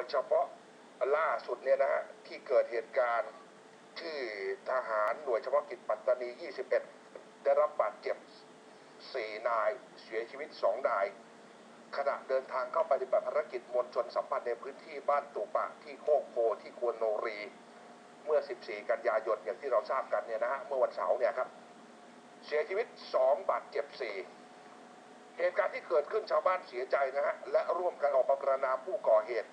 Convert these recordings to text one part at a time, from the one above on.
ยเฉพาะล่าสุดเนี่ยนะฮะที่เกิดเหตุการณ์ที่ทหารหน่วยเฉพาะกิจปัตตานี 21 ได้รับบาดเจ็บ 4 นายเสียชีวิต 2 นาย ขณะเดินทางเข้าปฏิบัติภารกิจมวลชนสัมพันธ์ในพื้นที่บ้านตุปะที่โคกโพที่กวนโนรี เมื่อ 14 กันยายนอย่างที่เราทราบกันเนี่ยนะฮะเมื่อวันเสาร์เนี่ยครับเสียชีวิต 2 บาดเจ็บ 4เหตุการณ์ที่เกิดขึ้นชาวบ้านเสียใจนะฮะ และร่วมกันออกมาประนามผู้ก่อเหตุ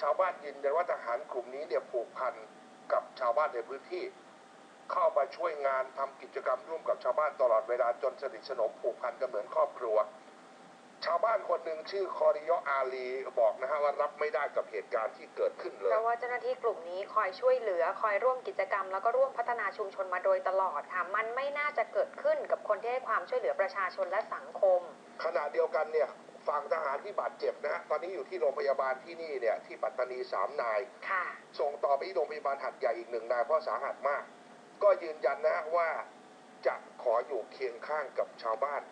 ชาวบ้านยืนยันว่าทหารกลุ่มนี้เนี่ยผูกพันกับชาวบ้านในพื้นที่ เข้ามาช่วยงานทำกิจกรรมร่วมกับชาวบ้านตลอดเวลาจนสนิทสนมผูกพันกันเหมือนครอบครัว ชาวบ้านคนหนึ่งชื่อคอริยออาลีบอกนะฮะว่ารับไม่ได้กับเหตุการณ์ที่เกิดขึ้นเลเพยราะว่าเจ้าหน้าที่กลุ่มนี้คอยช่วยเหลือคอยร่วมกิจกรรม แล้วก็ร่วมพัฒนาชุมชนมาโดยตลอดค่ะมันไม่น่าจะเกิดขึ้นกับคนที่ให้ความช่วยเหลือประชาชนและสังคม ขณะเดียวกันเนี่ย ฝั่งทหารที่บาดเจ็บนะฮะตอนนี้อยู่ที่โรงพยาบาลที่นี่เนี่ยที่ปัตตานีสามนาย ค่ะ ส่งต่อไปที่โรงพยาบาลหัดใหญ่อีกหนึ่งนายเพราะสาหัสมาก ก็ยืนยันนะฮะว่าจะขออยู่เคียงข้างกับชาวบ้าน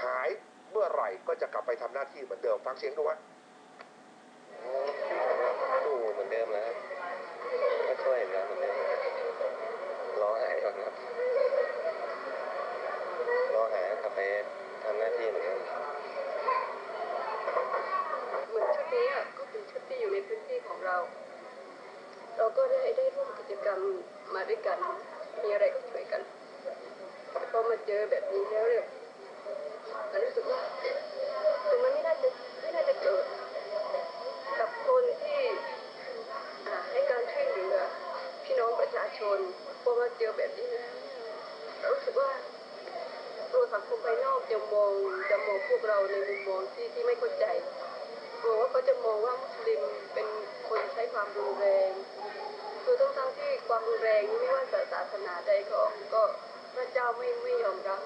หายเมื่อไหร่ก็จะกลับไปทำหน้าที่เหมือนเดิมฟังเสียงดูว่า สู้เหมือนเดิมแล้วครับก็ช่วยเหมือนเดิมรอหายก่อนครับรอหายกลับไปทำหน้าที่เหมือนเดิม เหมือนชุดนี้อะก็เป็นชุดที่อยู่ในพื้นที่ของเรา เราก็ได้ได้ร่ว มกิจกรรมาด้วยกัน มีอะไรก็ช่วยกันพอมาเจอแบบนี้แล้วเนี่ยมันรู้สึกว่าถึงมันไม่น่าจะไม่น่าจะเกิดกับคนที่ให้การช่วยเหลือพี่น้องประชาชนพอมาเจอแบบนี้แล้วรารู้สึกว่าตัวสังคมภายนอกจะมองจะมองพวกเราในมุมมองที่ที่ไม่เข้าใจกลัวว่าเขาจะมองว่า ความรุนแรงไม่ว่าศาสนาใดก็พระเจ้าไม่ไม่ยอมรับ